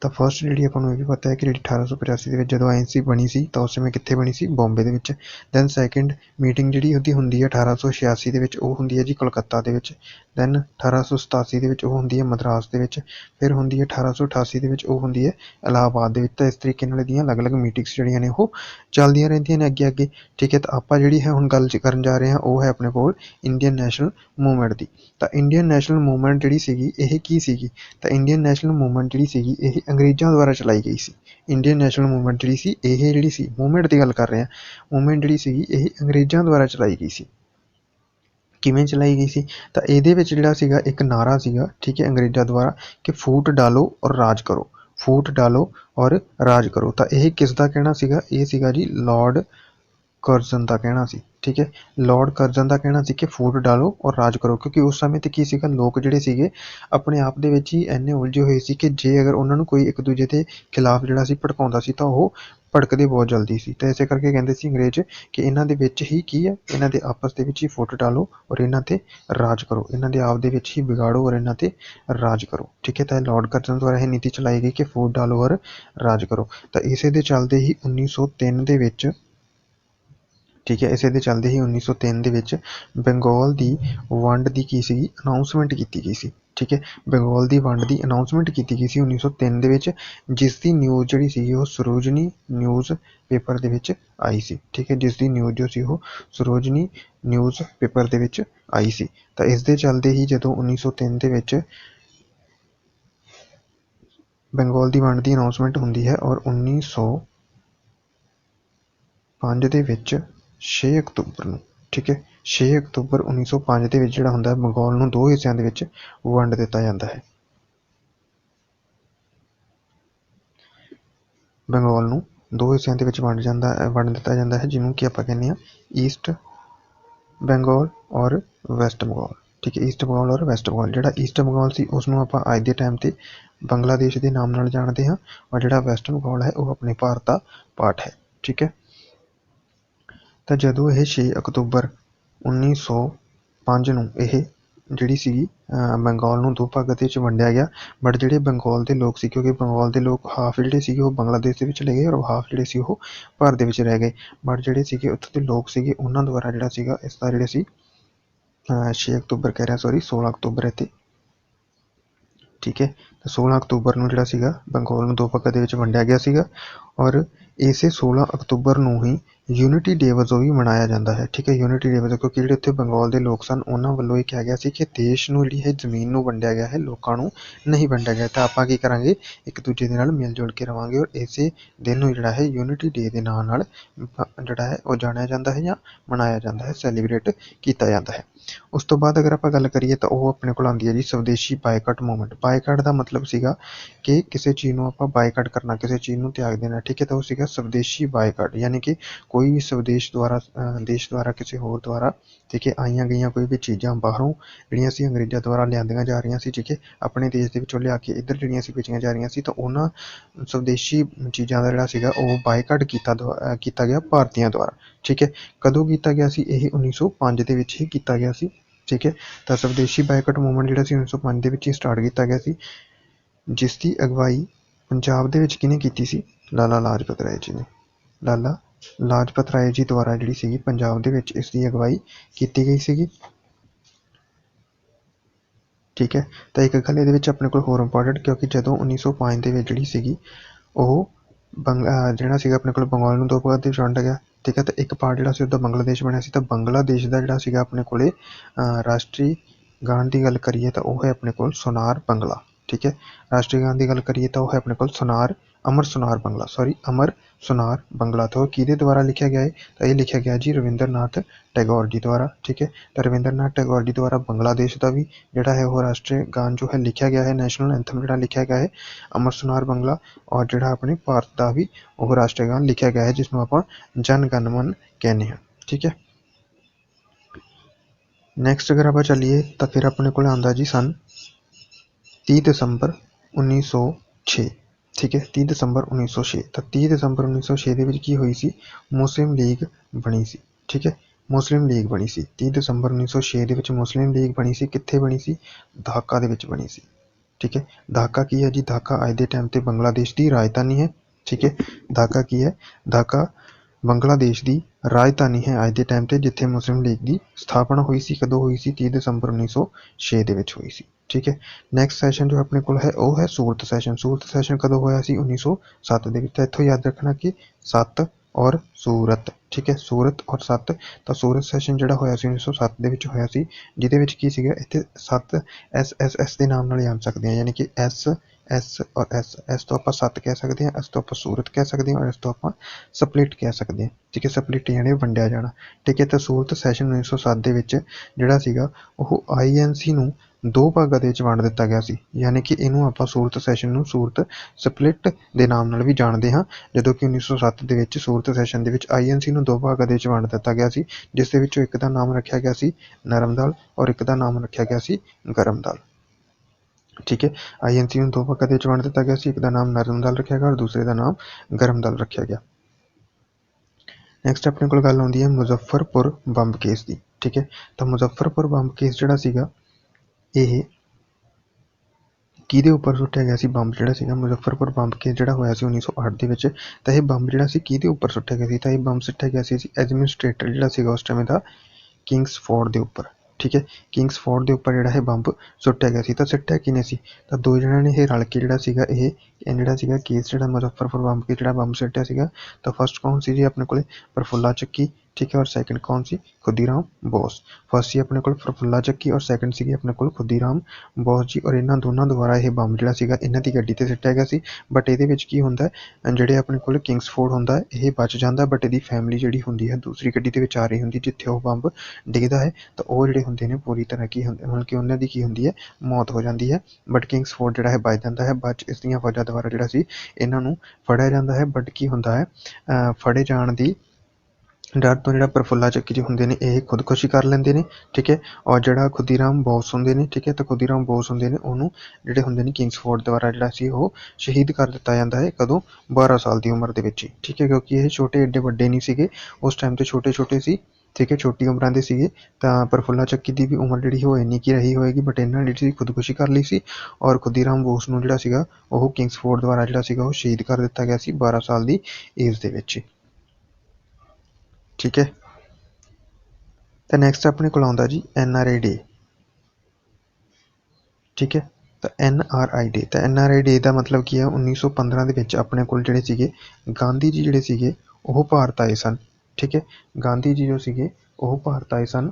ਤਾਂ ਫਰਸਟ ਜਿਹੜੀ ਆਪਾਂ ਨੂੰ ਇਹ ਵੀ ਪਤਾ ਹੈ ਕਿ ਜਿਹੜੀ 1885 ਦੇ ਵਿੱਚ ਜਦੋਂ ਆਈਐਨਸੀ ਬਣੀ ਸੀ, ਤਾਂ ਉਸ ਸਮੇਂ ਕਿੱਥੇ ਬਣੀ ਸੀ? ਬੰਬੇ ਦੇ ਵਿੱਚ। ਦੈਨ ਸੈਕਿੰਡ ਮੀਟਿੰਗ ਜਿਹੜੀ ਉਹਦੀ ਹੁੰਦੀ ਹੈ 1886 ਦੇ ਵਿੱਚ, ਉਹ ਹੁੰਦੀ ਹੈ ਜੀ ਕੋਲਕਾਤਾ ਦੇ ਵਿੱਚ। ਦੈਨ 1887 ਦੇ ਵਿੱਚ ਉਹ ਹੁੰਦੀ ਹੈ ਮਦਰਾਸ ਦੇ ਵਿੱਚ, ਫਿਰ ਹੁੰਦੀ ਹੈ 1888 ਦੇ ਵਿੱਚ ਉਹ ਹੁੰਦੀ ਹੈ ਇਲਾਹਾਬਾਦ ਦੇ ਵਿੱਚ। ਤਾਂ ਇਸ ਤਰੀਕੇ ਨਾਲ ਇਹਦੀਆਂ ਅਲੱਗ-ਅਲੱਗ ਮੀਟਿੰਗਸ ਜਿਹੜੀਆਂ ਨੇ ਉਹ ਚੱਲਦੀਆਂ ਰਹਿੰਦੀਆਂ ਨੇ ਅੱਗੇ ਅੱਗੇ ਠੀਕ ਹੈ, ਤਾਂ ਆਪਾਂ ਜਿਹੜੀ ਹੈ ਹੁਣ ਗੱਲ ਕਰਨ ਜਾ ਰਹੇ ਹਾਂ, ਉਹ ਹੈ ਆਪਣੇ ਕੋਲ ਇੰਡੀਅਨ ਨੈਸ਼ਨਲ ਮੂਵਮੈਂਟ ਦੀ। ਤਾਂ ਇੰਡੀਅਨ ਨੈਸ਼ਨਲ ਮੂਵਮੈਂਟ ਜਿਹੜੀ ਸੀਗੀ, ਇਹ ਕੀ ਸੀਗੀ? ਤਾਂ ਇੰਡੀਅਨ ਨੈਸ਼ਨਲ ਮੂਵਮੈਂਟ ਜਿਹੜੀ ਸੀਗੀ, ਇਹ ਅੰਗਰੇਜ਼ਾਂ ਦੁਆਰਾ ਚਲਾਈ ਗਈ ਸੀ। ਇੰਡੀਅਨ ਨੈਸ਼ਨਲ ਮੂਵਮੈਂਟ ਜਿਹੜੀ ਸੀ, ਇਹ ਜਿਹੜੀ ਸੀ ਮੂਵਮੈਂਟ ਦੀ ਗੱਲ ਕਰ ਰਹੇ ਹਾਂ। ਮੂਵਮੈਂਟ ਜਿਹੜੀ ਸੀਗੀ, ਇਹ ਅੰਗਰੇਜ਼ਾਂ ਦੁਆਰਾ ਚਲਾਈ ਗਈ ਸੀ। ਕਿਵੇਂ ਚਲਾਈ ਗਈ ਸੀ? ਤਾਂ ਇਹਦੇ ਵਿੱਚ ਜਿਹੜਾ ਸੀਗਾ, ਇੱਕ ਨਾਰਾ ਸੀਗਾ, ਠੀਕ ਹੈ, ਅੰਗਰੇਜ਼ਾਂ ਦੁਆਰਾ ਕਿ ਫੂਟ ਡਾਲੋ ਔਰ ਰਾਜ ਕਰੋ। ਫੂਟ ਡਾਲੋ ਔਰ ਰਾਜ ਕਰੋ। ਤਾਂ ਇਹ ਕਿਸ ਦਾ ਕਹਿਣਾ ਸੀਗਾ? ਇਹ ਸੀਗਾ ਜੀ ਲਾਰਡ ਕਰਜ਼ਨ ਦਾ ਕਹਿਣਾ ਸੀ, ਠੀਕ ਹੈ? ਲਾਰਡ ਕਰਜ਼ਨ ਦਾ ਕਹਿਣਾ ਸੀ ਕਿ ਫੂਟ ਡਾਲੋ ਔਰ ਰਾਜ ਕਰੋ, ਕਿਉਂਕਿ ਉਸ ਸਮੇਂ ਤੇ ਕੀ ਸੀਗਾ, ਲੋਕ ਜਿਹੜੇ ਸੀਗੇ, ਆਪਣੇ ਆਪ ਦੇ ਵਿੱਚ ਹੀ ਇੰਨੇ ਉਲਝੇ ਹੋਏ ਸੀ ਕਿ ਜੇ ਅਗਰ ਉਹਨਾਂ ਨੂੰ ਕੋਈ ਇੱਕ ਦੂਜੇ ਦੇ ਖਿਲਾਫ ਜਿਹੜਾ ਸੀ ਭੜਕਾਉਂਦਾ ਸੀ, ਤਾਂ ਉਹ ਭੜਕਦੇ ਬਹੁਤ ਜਲਦੀ ਸੀ। ਤਾਂ ਇਸੇ ਕਰਕੇ ਕਹਿੰਦੇ ਸੀ ਅੰਗਰੇਜ਼ ਕਿ ਇਹਨਾਂ ਦੇ ਵਿੱਚ ਹੀ ਕੀ ਹੈ? ਇਹਨਾਂ ਦੇ ਆਪਸ ਦੇ ਵਿੱਚ ਹੀ ਫੁੱਟ ਡਾਲੋ ਔਰ ਇਹਨਾਂ ਤੇ ਰਾਜ ਕਰੋ। ਇਹਨਾਂ ਦੇ ਆਪ ਦੇ ਵਿੱਚ ਹੀ ਵਿਗਾੜੋ ਔਰ ਇਹਨਾਂ ਤੇ ਰਾਜ ਕਰੋ, ਠੀਕ ਹੈ? ਤਾਂ ਲਾਰਡ ਕਰਜ਼ਨ ਦੁਆਰਾ ਇਹ ਨੀਤੀ ਚਲਾਈ ਗਈ ਕਿ ਫੂਟ ਡਾਲੋ ਔਰ ਰਾਜ ਕਰੋ। ਤਾਂ ਇਸੇ ਦੇ ਚੱਲਦੇ ਹੀ 1903 ਦੇ ਵਿੱਚ ਠੀਕ ਹੈ, ਇਸੇ ਦੇ ਚੱਲਦੇ ਹੀ 1903 ਦੇ ਵਿੱਚ ਬੰਗਾਲ ਦੀ ਵੰਡ ਦੀ ਕੀ ਸੀਗੀ? ਅਨਾਉਂਸਮੈਂਟ ਕੀਤੀ ਗਈ ਸੀ, ਠੀਕ ਹੈ। ਬੰਗਾਲ ਦੀ ਵੰਡ ਦੀ ਅਨਾਉਂਸਮੈਂਟ ਕੀਤੀ ਗਈ ਸੀ 1903 ਦੇ ਵਿੱਚ, ਜਿਸ ਦੀ ਨਿਊਜ਼ ਜਿਹੜੀ ਸੀ ਉਹ ਸਰੋਜਨੀ ਨਿਊਜ਼ ਪੇਪਰ ਦੇ ਵਿੱਚ ਆਈ ਸੀ, ਠੀਕ ਹੈ। ਜਿਸ ਦੀ ਨਿਊਜ਼ ਜੋ ਸੀ ਉਹ ਸਰੋਜਨੀ ਨਿਊਜ਼ ਪੇਪਰ ਦੇ ਵਿੱਚ ਆਈ ਸੀ। ਤਾਂ ਇਸ ਦੇ ਚੱਲਦੇ ਹੀ ਜਦੋਂ 1903 ਦੇ ਵਿੱਚ ਬੰਗਾਲ ਦੀ ਵੰਡ ਦੀ ਅਨਾਉਂਸਮੈਂਟ ਹੁੰਦੀ ਹੈ ਔਰ 1905 ਦੇ ਵਿੱਚ 6 ਅਕਤੂਬਰ ਨੂੰ, ਠੀਕ ਹੈ? 6 ਅਕਤੂਬਰ 1905 ਦੇ ਵਿੱਚ ਜਿਹੜਾ ਹੁੰਦਾ ਹੈ ਬੰਗਾਲ ਨੂੰ ਦੋ ਹਿੱਸਿਆਂ ਦੇ ਵਿੱਚ ਵੰਡ ਦਿੱਤਾ ਜਾਂਦਾ ਹੈ। ਬੰਗਾਲ ਨੂੰ ਦੋ ਹਿੱਸਿਆਂ ਦੇ ਵਿੱਚ ਵੰਡ ਜਾਂਦਾ ਵੰਡ ਦਿੱਤਾ ਜਾਂਦਾ ਹੈ, ਜਿਹਨੂੰ ਕਿ ਆਪਾਂ ਕਹਿੰਦੇ ਹਾਂ ਈਸਟ ਬੰਗਾਲ ਔਰ ਵੈਸਟ ਬੰਗਾਲ ਠੀਕ ਹੈ? ਈਸਟ ਬੰਗਾਲ ਔਰ ਵੈਸਟ ਬੰਗਾਲ ਜਿਹੜਾ ਈਸਟ ਬੰਗਾਲ ਸੀ ਉਸ ਨੂੰ ਆਪਾਂ ਅੱਜ ਦੇ ਟਾਈਮ ਤੇ ਬੰਗਲਾਦੇਸ਼ ਦੇ ਨਾਮ ਨਾਲ ਜਾਣਦੇ ਹਾਂ, ਔਰ ਜਿਹੜਾ ਵੈਸਟ ਬੰਗਾਲ ਹੈ, ਉਹ ਆਪਣੇ ਭਾਰਤ ਦਾ ਪਾਰਟ ਹੈ, ਠੀਕ ਹੈ? ਤਾਂ ਜਦੋਂ ਇਹ ਛੇ ਅਕਤੂਬਰ 1905 ਨੂੰ ਇਹ ਜਿਹੜੀ ਸੀਗੀ ਬੰਗਾਲ ਨੂੰ ਦੋ ਭਾਗਾਂ ਦੇ ਵਿੱਚ ਵੰਡਿਆ ਗਿਆ ਬਟ ਜਿਹੜੇ ਬੰਗਾਲ ਦੇ ਲੋਕ ਸੀ, ਕਿਉਂਕਿ ਬੰਗਾਲ ਦੇ ਲੋਕ ਹਾਫ ਜਿਹੜੇ ਸੀਗੇ ਉਹ ਬੰਗਲਾਦੇਸ਼ ਦੇ ਵਿੱਚ ਚਲੇ ਗਏ ਔਰ ਹਾਫ ਜਿਹੜੇ ਸੀ ਉਹ ਭਾਰਤ ਦੇ ਵਿੱਚ ਰਹਿ ਗਏ। ਬਟ ਜਿਹੜੇ ਸੀਗੇ ਉੱਥੇ ਦੇ ਲੋਕ ਸੀਗੇ, ਉਹਨਾਂ ਦੁਆਰਾ ਜਿਹੜਾ ਸੀਗਾ, ਇਸ ਦਾ ਜਿਹੜੇ ਸੀ 6 ਅਕਤੂਬਰ ਕਹਿ ਰਿਹਾ ਸੌਰੀ 16 ਅਕਤੂਬਰ ਇੱਥੇ। ਠੀਕ ਹੈ? ਤਾਂ 16 ਅਕਤੂਬਰ ਨੂੰ ਜਿਹੜਾ ਸੀਗਾ, ਬੰਗਾਲ ਨੂੰ ਦੋ ਭਾਗਾਂ ਦੇ ਵਿੱਚ ਵੰਡਿਆ ਗਿਆ ਸੀਗਾ ਔਰ ਇਸੇ 16 ਅਕਤੂਬਰ ਨੂੰ ਹੀ ਯੂਨਿਟੀ ਡੇ ਵਜੋਂ ਵੀ ਮਨਾਇਆ ਜਾਂਦਾ ਹੈ। ਠੀਕ ਹੈ ਯੂਨਿਟੀ ਡੇ ਵਜੋਂ ਕਿਉਂਕਿ ਜਿਹੜੇ ਉੱਥੇ ਬੰਗਾਲ ਦੇ ਲੋਕ ਸਨ, ਉਹਨਾਂ ਵੱਲੋਂ ਇਹ ਕਿਹਾ ਗਿਆ ਸੀ ਕਿ ਦੇਸ਼ ਨੂੰ, ਜਿਹੜੀ ਹੈ ਜ਼ਮੀਨ ਨੂੰ ਵੰਡਿਆ ਗਿਆ ਹੈ, ਲੋਕਾਂ ਨੂੰ ਨਹੀਂ ਵੰਡਿਆ ਗਿਆ। ਤਾਂ ਆਪਾਂ ਕੀ ਕਰਾਂਗੇ? ਇੱਕ ਦੂਜੇ ਦੇ ਨਾਲ ਮਿਲ ਜੁਲ ਕੇ ਰਵਾਂਗੇ ਔਰ ਇਸੇ ਦਿਨ ਨੂੰ ਜਿਹੜਾ ਹੈ ਯੂਨਿਟੀ ਡੇ ਦੇ ਨਾਂ ਨਾਲ ਜਿਹੜਾ ਹੈ, ਉਹ ਜਾਣਿਆ ਜਾਂਦਾ ਹੈ ਜਾਂ ਮਨਾਇਆ ਜਾਂਦਾ ਹੈ ਸੈਲੀਬ੍ਰੇਟ ਕੀਤਾ ਜਾਂਦਾ ਹੈ। ਉਸ ਤੋਂ ਬਾਅਦ ਅਗਰ ਆਪਾਂ ਗੱਲ ਕਰੀਏ ਤਾਂ ਉਹ ਆਪਣੇ ਕੋਲ ਆਉਂਦੀ ਹੈ ਜੀ, ਸਵਦੇਸ਼ੀ ਬਾਈਕਾਟ ਮੂਵਮੈਂਟ ਬਾਈਕਾਟ ਦਾ ਮਤਲਬ ਸੀਗਾ ਕਿ ਕਿਸੇ ਚੀਜ਼ ਨੂੰ ਆਪਾਂ ਬਾਈਕਾਟ ਕਰਨਾ, ਕਿਸੇ ਚੀਜ਼ ਨੂੰ ਤਿਆਗ ਦੇਣਾ। ਠੀਕ ਹੈ, ਤਾਂ ਉਹ ਸੀਗਾ ਸਵਦੇਸ਼ੀ ਬਾਈਕਾਟ, ਯਾਨੀ ਕਿ ਕੋਈ ਵੀ ਸਵਦੇਸ਼ ਦੁਆਰਾ ਦੇਸ਼ ਦੁਆਰਾ, ਕਿਸੇ ਹੋਰ ਦੁਆਰਾ ਠੀਕ ਹੈ ਆਈਆਂ ਗਈਆਂ ਕੋਈ ਵੀ ਚੀਜ਼ਾਂ ਬਾਹਰੋਂ ਜਿਹੜੀਆਂ ਸੀ ਅੰਗਰੇਜ਼ਾਂ ਦੁਆਰਾ ਲਿਆਂਦੀਆਂ ਜਾ ਰਹੀਆਂ ਸੀ ਠੀਕ ਹੈ ਆਪਣੇ ਦੇਸ਼ ਦੇ ਵਿੱਚੋਂ ਲਿਆ ਕੇ ਇੱਧਰ ਜਿਹੜੀਆਂ ਸੀ ਵੇਚੀਆਂ ਜਾ ਰਹੀਆਂ ਸੀ, ਤਾਂ ਉਹਨਾਂ ਸਵਦੇਸ਼ੀ ਚੀਜ਼ਾਂ ਦਾ ਜਿਹੜਾ ਸੀਗਾ ਉਹ ਬਾਈਕਾਟ ਕੀਤਾ ਕੀਤਾ ਗਿਆ ਭਾਰਤੀਆਂ ਦੁਆਰਾ, ਠੀਕ ਹੈ? ਕਦੋਂ ਕੀਤਾ ਗਿਆ ਸੀ? ਇਹ 1905 ਦੇ ਵਿੱਚ ਹੀ ਕੀਤਾ ਗਿਆ ਸੀ, ਠੀਕ ਹੈ? ਤਾਂ ਸਵਦੇਸ਼ੀ ਬਾਈਕਾਟ ਮੂਵਮੈਂਟ ਜਿਹੜਾ ਸੀ 1905 ਦੇ ਵਿੱਚ ਹੀ ਸਟਾਰਟ ਕੀਤਾ ਗਿਆ ਸੀ, ਜਿਸ ਦੀ ਅਗਵਾਈ ਪੰਜਾਬ ਦੇ ਵਿੱਚ ਕਿਹਨੇ ਕੀਤੀ ਸੀ? ਲਾਲਾ ਲਾਜਪਤ ਰਾਏ ਜੀ ਨੇ, ਲਾਲਾ ਲਾਜਪਤ ਰਾਏ ਜੀ ਦੁਆਰਾ ਜਿਹੜੀ ਸੀਗੀ, ਪੰਜਾਬ ਦੇ ਵਿੱਚ ਇਸ ਦੀ ਅਗਵਾਈ ਕੀਤੀ ਗਈ ਸੀਗੀ। ਠੀਕ ਹੈ, ਤਾਂ ਇੱਕ ਗੱਲ ਇਹਦੇ ਵਿੱਚ ਆਪਣੇ ਕੋਲ ਹੋਰ ਇੰਪੋਰਟੈਂਟ ਕਿਉਂਕਿ ਜਦੋਂ 1905 ਦੇ ਵਿੱਚ ਜਿਹੜੀ ਸੀਗੀ, ਉਹ ਬੰਗ ਜਿਹੜਾ ਸੀਗਾ ਆਪਣੇ ਕੋਲ ਬੰਗਾਲ ਨੂੰ ਦੋ ਭਾਗਾਂ ਦੇ ਵਿੱਚ ਵੰਡਿਆ ਗਿਆ। ਠੀਕ ਹੈ, ਤਾਂ ਇੱਕ ਪਾਰਟ ਜਿਹੜਾ ਸੀ ਉਹਦਾ ਬੰਗਲਾਦੇਸ਼ ਬਣਿਆ ਸੀ, ਤਾਂ ਬੰਗਲਾਦੇਸ਼ ਦਾ ਜਿਹੜਾ ਸੀਗਾ ਆਪਣੇ ਕੋਲੇ ਰਾਸ਼ਟਰੀ ਗਾਨ ਦੀ ਗੱਲ ਕਰੀਏ ਤਾਂ ਉਹ ਹੈ ਆਪਣੇ ਕੋਲ ਸੋਨਾਰ ਬੰਗਲਾ। ਠੀਕ ਹੈ, ਰਾਸ਼ਟਰੀ ਗਾਨ ਦੀ ਗੱਲ ਕਰੀਏ ਤਾਂ ਉਹ ਹੈ ਆਪਣੇ ਕੋਲ ਸੋਨਾਰ ਅਮਰ ਸੋਨਾਰ ਬੰਗਲਾ ਸੌਰੀ ਅਮਰ ਸੋਨਾਰ ਬੰਗਲਾ ਤੋਂ ਕਿਹਦੇ ਦੁਆਰਾ ਲਿਖਿਆ ਗਿਆ ਹੈ ਤਾਂ ਇਹ ਲਿਖਿਆ ਗਿਆ ਜੀ ਰਵਿੰਦਰਨਾਥ ਟੈਗੋਰ ਜੀ ਦੁਆਰਾ ਠੀਕ ਹੈ ਤਾਂ ਰਵਿੰਦਰਨਾਥ ਟੈਗੋਰ ਜੀ ਦੁਆਰਾ ਬੰਗਲਾਦੇਸ਼ ਦਾ ਵੀ ਜਿਹੜਾ ਹੈ ਉਹ ਰਾਸ਼ਟਰੀ ਗਾਨ ਜੋ ਹੈ ਲਿਖਿਆ ਗਿਆ ਹੈ ਨੈਸ਼ਨਲ ਐਂਥਮ ਜਿਹੜਾ ਲਿਖਿਆ ਗਿਆ ਹੈ ਅਮਰ ਸੋਨਾਰ ਬੰਗਲਾ ਔਰ ਜਿਹੜਾ ਆਪਣੇ ਭਾਰਤ ਦਾ ਵੀ ਉਹ ਰਾਸ਼ਟਰੀ ਗਾਨ ਲਿਖਿਆ ਗਿਆ ਹੈ ਜਿਸ ਨੂੰ ਆਪਾਂ ਜਨ ਗਣ ਮਨ ਕਹਿੰਦੇ ਹਾਂ ਠੀਕ ਹੈ ਨੈਕਸਟ ਅਗਰ ਆਪਾਂ ਚੱਲੀਏ ਤਾਂ ਫਿਰ ਆਪਣੇ ਕੋਲ ਆਉਂਦਾ ਜੀ ਸਨ 30 ਦਸੰਬਰ 1906 ਠੀਕ ਹੈ 30 ਦਸੰਬਰ 1906 ਤਾਂ 30 ਦਸੰਬਰ 1906 ਦੇ ਵਿੱਚ ਕੀ ਹੋਈ ਸੀ? ਮੁਸਲਿਮ ਲੀਗ ਬਣੀ ਸੀ, ਠੀਕ ਹੈ, ਮੁਸਲਿਮ ਲੀਗ ਬਣੀ ਸੀ। 30 ਦਸੰਬਰ 1906 ਦੇ ਵਿੱਚ ਮੁਸਲਿਮ ਲੀਗ ਬਣੀ ਸੀ, ਕਿੱਥੇ ਬਣੀ ਸੀ? ਢਾਕਾ ਦੇ ਵਿੱਚ ਬਣੀ ਸੀ, ਠੀਕ ਹੈ, ਢਾਕਾ ਕੀ ਹੈ ਜੀ? ਢਾਕਾ ਅੱਜ ਦੇ ਟਾਈਮ ਤੇ ਬੰਗਲਾਦੇਸ਼ ਦੀ ਰਾਜਧਾਨੀ ਹੈ, ਠੀਕ ਹੈ, ਢਾਕਾ ਕੀ ਹੈ? ਢਾਕਾ ਬੰਗਲਾਦੇਸ਼ ਦੀ ਰਾਜਧਾਨੀ ਹੈ ਅੱਜ ਦੇ ਟਾਈਮ ਤੇ, ਜਿੱਥੇ ਮੁਸਲਿਮ ਲੀਗ ਦੀ ਸਥਾਪਨਾ ਹੋਈ ਸੀ, ਕਦੋਂ ਹੋਈ ਸੀ? 30 ਦਸੰਬਰ 1906 ਦੇ ਵਿੱਚ ਹੋਈ ਸੀ। ਠੀਕ ਹੈ। ਨੈਕਸਟ ਸੈਸ਼ਨ ਜੋ ਆਪਣੇ ਕੋਲ ਹੈ, ਉਹ ਹੈ ਸੂਰਤ ਸੈਸ਼ਨ ਸੂਰਤ ਸੈਸ਼ਨ ਕਦੋਂ ਹੋਇਆ ਸੀ? 1907 ਦੇ ਵਿੱਚ। ਤਾਂ ਇੱਥੋਂ ਯਾਦ ਰੱਖਣਾ ਕਿ 7 ਔਰ ਸੂਰਤ, ਠੀਕ ਹੈ, ਸੂਰਤ ਔਰ 7 ਤਾਂ ਸੂਰਤ ਸੈਸ਼ਨ ਜਿਹੜਾ ਹੋਇਆ ਸੀ 1907 ਦੇ ਵਿੱਚ ਹੋਇਆ ਸੀ, ਜਿਹਦੇ ਵਿੱਚ ਕੀ ਸੀਗਾ? ਇੱਥੇ 7 ਐਸ ਐਸ ਐਸ ਦੇ ਨਾਮ ਨਾਲ ਜਾਣ ਸਕਦੇ ਹਾਂ ਯਾਨੀ ਕਿ ਐਸ ਐਸ ਔਰ ਐਸ ਐਸ ਤੋਂ ਆਪਾਂ ਸੱਤ ਕਹਿ ਸਕਦੇ ਹਾਂ ਇਸ ਤੋਂ ਆਪਾਂ ਸੂਰਤ ਕਹਿ ਸਕਦੇ ਹਾਂ ਔਰ ਇਸ ਤੋਂ ਆਪਾਂ ਸਪਲਿਟ ਕਹਿ ਸਕਦੇ ਹਾਂ ਠੀਕ ਹੈ, ਸਪਲਿਟ ਯਾਨੀ ਵੰਡਿਆ ਜਾਣਾ। ਠੀਕ ਹੈ, ਤਾਂ ਸੂਰਤ ਸੈਸ਼ਨ 1907 ਦੇ ਵਿੱਚ ਜਿਹੜਾ ਸੀਗਾ, ਉਹ ਆਈਐਨਸੀ ਨੂੰ ਦੋ ਭਾਗਾਂ ਦੇ ਵਿੱਚ ਵੰਡ ਦਿੱਤਾ ਗਿਆ ਸੀ, ਯਾਨੀ ਕਿ ਇਹਨੂੰ ਆਪਾਂ ਸੂਰਤ ਸੈਸ਼ਨ ਨੂੰ ਸੂਰਤ ਸਪਲਿਟ ਦੇ ਨਾਮ ਨਾਲ ਵੀ ਜਾਣਦੇ ਹਾਂ, ਜਦੋਂ ਕਿ 1907 ਦੇ ਵਿੱਚ ਸੂਰਤ ਸੈਸ਼ਨ ਦੇ ਵਿੱਚ ਆਈਐਨਸੀ ਨੂੰ ਦੋ ਭਾਗਾਂ ਦੇ ਵਿੱਚ ਵੰਡ ਦਿੱਤਾ ਗਿਆ ਸੀ, ਜਿਸ ਦੇ ਵਿੱਚੋਂ ਇੱਕ ਦਾ ਨਾਮ ਰੱਖਿਆ ਗਿਆ ਸੀ ਨਰਮ ਦਲ ਔਰ ਇੱਕ ਦਾ ਨਾਮ ਰੱਖਿਆ ਗਿਆ ਸੀ ਗਰਮ ਦਲ। ਠੀਕ ਹੈ ਆਈਐਨਸੀ ਨੂੰ ਦੋ ਭਾਗਾਂ ਦੇ ਵਿੱਚ ਵੰਡ ਦਿੱਤਾ ਗਿਆ ਸੀ, ਇੱਕ ਦਾ ਨਾਮ ਨਰਮ ਦਲ ਰੱਖਿਆ ਗਿਆ ਔਰ ਦੂਸਰੇ ਦਾ ਨਾਮ ਗਰਮ ਦਲ ਰੱਖਿਆ ਗਿਆ। ਨੈਕਸਟ ਆਪਣੇ ਕੋਲ ਗੱਲ ਆਉਂਦੀ ਹੈ ਮੁਜ਼ੱਫਰਪੁਰ ਬੰਬ ਕੇਸ ਦੀ। ਠੀਕ ਹੈ, ਤਾਂ ਮੁਜ਼ੱਫਰਪੁਰ ਬੰਬ ਕੇਸ ਜਿਹੜਾ ਸੀਗਾ ਇਹ ਕਿਹਦੇ ਉੱਪਰ ਸੁੱਟਿਆ ਗਿਆ ਸੀ? ਬੰਬ ਜਿਹੜਾ ਸੀਗਾ, ਮੁਜ਼ੱਫਰਪੁਰ ਬੰਬ ਕੇਸ ਜਿਹੜਾ ਹੋਇਆ ਸੀ 1908 ਦੇ ਵਿੱਚ। ਤਾਂ ਇਹ ਬੰਬ ਜਿਹੜਾ ਸੀ, ਕਿਹਦੇ ਉੱਪਰ ਸੁੱਟਿਆ ਗਿਆ ਸੀ? ਤਾਂ ਇਹ ਬੰਬ ਸੁੱਟਿਆ ਗਿਆ ਸੀ ਐਡਮਿਨਿਸਟ੍ਰੇਟਰ ਜਿਹੜਾ ਸੀਗਾ ਉਸ ਟਾਈਮ ਦਾ ਕਿੰਗਸ ਫੋਰਡ ਦੇ ਉੱਪਰ, ਠੀਕ ਹੈ? ਕਿੰਗਸ ਫੋਰਡ ਦੇ ਉੱਪਰ ਜਿਹੜਾ ਇਹ ਬੰਬ ਸੁੱਟਿਆ ਗਿਆ ਸੀ। ਤਾਂ ਸੁੱਟਿਆ ਕਿਨੇ ਸੀ? ਤਾਂ ਦੋ ਜਣਿਆਂ ਨੇ ਇਹ ਰਲ ਕੇ ਜਿਹੜਾ ਸੀਗਾ, ਇਹ ਇਹ ਜਿਹੜਾ ਸੀਗਾ ਕੇਸ ਜਿਹੜਾ ਮੁਜ਼ੱਫਰਪੁਰ ਬੰਬ ਕੇ ਜਿਹੜਾ ਬੰਬ ਸੁੱਟਿਆ ਸੀਗਾ, ਤਾਂ ਫਸਟ ਕੌਣ ਸੀ ਜੀ ਆਪਣੇ ਕੋਲੇ? ਪ੍ਰਫੁੱਲਾ ਚੱਕੀ ਠੀਕ ਹੈ ਔਰ ਸੈਕੰਡ ਕੌਣ ਸੀ? ਖੁਦੀਰਾਮ ਬੋਸ। ਫਸਟ ਸੀ ਆਪਣੇ ਕੋਲ ਫਰਫੁੱਲਾ ਚੱਕੀ ਔਰ ਸੈਕੰਡ ਸੀਗੀ ਆਪਣੇ ਕੋਲ ਖੁਦੀਰਾਮ ਬੋਸ ਜੀ ਔਰ ਇਹਨਾਂ ਦੋਨਾਂ ਦੁਆਰਾ ਇਹ ਬੰਬ ਜਿਹੜਾ ਸੀਗਾ ਇਹਨਾਂ ਦੀ ਗੱਡੀ ਤੇ ਸਿੱਟਿਆ ਗਿਆ ਸੀ। ਬਟ ਇਹਦੇ ਵਿੱਚ ਕੀ ਹੁੰਦਾ ਜਿਹੜੇ ਆਪਣੇ ਕੋਲ ਕਿੰਗਸਫੋਰਡ ਹੁੰਦਾ ਇਹ ਬਚ ਜਾਂਦਾ ਬਟ ਇਹਦੀ ਫੈਮਿਲੀ ਜਿਹੜੀ ਹੁੰਦੀ ਹੈ ਦੂਸਰੀ ਗੱਡੀ ਦੇ ਵਿੱਚ ਆ ਰਹੀ ਹੁੰਦੀ ਜਿੱਥੇ ਉਹ ਬੰਬ ਡਿੱਗਦਾ ਹੈ। ਤਾਂ ਉਹ ਜਿਹੜੇ ਹੁੰਦੇ ਨੇ ਪੂਰੀ ਤਰ੍ਹਾਂ ਕੀ ਹੁੰਦੇ, ਮਤਲਬ ਕਿ ਉਹਨਾਂ ਦੀ ਕੀ ਹੁੰਦੀ ਹੈ? ਮੌਤ ਹੋ ਜਾਂਦੀ ਹੈ। ਬਟ ਕਿੰਗਸਫੋਰਡ ਜਿਹੜਾ ਹੈ ਬਚ ਜਾਂਦਾ ਹੈ, ਬਚ ਇਸ ਦੀਆਂ ਵਜ੍ਹਾ ਦੁਆਰਾ ਜਿਹੜਾ ਸੀ, ਇਹਨਾਂ ਨੂੰ ਫੜਿਆ ਜਾਂਦਾ ਹੈ। ਬਟ ਕੀ ਹੁੰਦਾ ਹੈ? ਫੜੇ ਜਾਣ ਦੀ ਡਰ ਤੋਂ ਜਿਹੜਾ ਪ੍ਰਫੁੱਲਾ ਚੱਕੀ ਜੀ ਹੁੰਦੇ ਨੇ, ਇਹ ਖੁਦਕੁਸ਼ੀ ਕਰ ਲੈਂਦੇ ਨੇ, ਠੀਕ ਹੈ? ਔਰ ਜਿਹੜਾ ਖੁਦੀਰਾਮ ਬੋਸ ਹੁੰਦੇ ਨੇ, ਠੀਕ ਹੈ? ਤਾਂ ਖੁਦੀਰਾਮ ਬੋਸ ਹੁੰਦੇ ਨੇ, ਉਹਨੂੰ ਜਿਹੜੇ ਹੁੰਦੇ ਨੇ ਕਿੰਗਸਫੋਰਡ ਦੁਆਰਾ ਜਿਹੜਾ ਸੀ, ਉਹ ਸ਼ਹੀਦ ਕਰ ਦਿੱਤਾ ਜਾਂਦਾ ਹੈ ਕਦੋਂ? 12 ਸਾਲ ਦੀ ਉਮਰ ਦੇ ਵਿੱਚ ਹੀ, ਠੀਕ ਹੈ? ਕਿਉਂਕਿ ਇਹ ਛੋਟੇ ਏਡੇ ਵੱਡੇ ਨਹੀਂ ਸੀਗੇ, ਉਸ ਟਾਈਮ ਤੇ ਛੋਟੇ ਛੋਟੇ ਸੀ, ਠੀਕ ਹੈ? ਛੋਟੀ ਉਮਰਾਂ ਦੇ ਸੀਗੇ, ਤਾਂ ਪ੍ਰਫੁੱਲਾ ਚੱਕੀ ਦੀ ਵੀ ਉਮਰ ਜਿਹੜੀ ਉਹ ਇੰਨੀ ਕੀ ਰਹੀ ਹੋਏਗੀ ਬਟ ਇਹਨਾਂ ਨੇ ਜਿਹੜੀ ਖੁਦਕੁਸ਼ੀ ਕਰ ਲਈ ਸੀ, ਔਰ ਖੁਦੀਰਾਮ ਬੋਸ ਨੂੰ ਜਿਹੜਾ ਸੀਗਾ, ਉਹ ਕਿੰਗਸਫੋਰਡ ਦੁਆਰਾ ਜਿਹੜਾ ਸੀਗਾ, ਉਹ ਸ਼ਹੀਦ ਕਰ ਦਿੱਤਾ ਗਿਆ ਸੀ 12 ਸਾਲ ਦੀ ਏਜ ਦੇ ਵਿੱਚ ਠੀਕ ਹੈ। ਤਾਂ ਨੈਕਸਟ ਆਪਣੇ ਕੋਲ ਆਉਂਦਾ ਜੀ ਐਨ ਆਰ ਆਈ ਡੇ ਠੀਕ ਹੈ। ਤਾਂ ਐਨ ਆਰ ਆਈ ਡੇ ਤਾਂ ਐਨ ਆਰ ਆਈ ਡੇ ਦਾ ਮਤਲਬ ਕੀ ਹੈ 1915 ਦੇ ਵਿੱਚ ਆਪਣੇ ਕੋਲ ਜਿਹੜੇ ਸੀਗੇ, ਗਾਂਧੀ ਜੀ ਜਿਹੜੇ ਸੀਗੇ, ਉਹ ਭਾਰਤ ਆਏ ਸਨ। ਠੀਕ ਹੈ। ਗਾਂਧੀ ਜੀ ਜੋ ਸੀਗੇ, ਉਹ ਭਾਰਤ ਆਏ ਸਨ।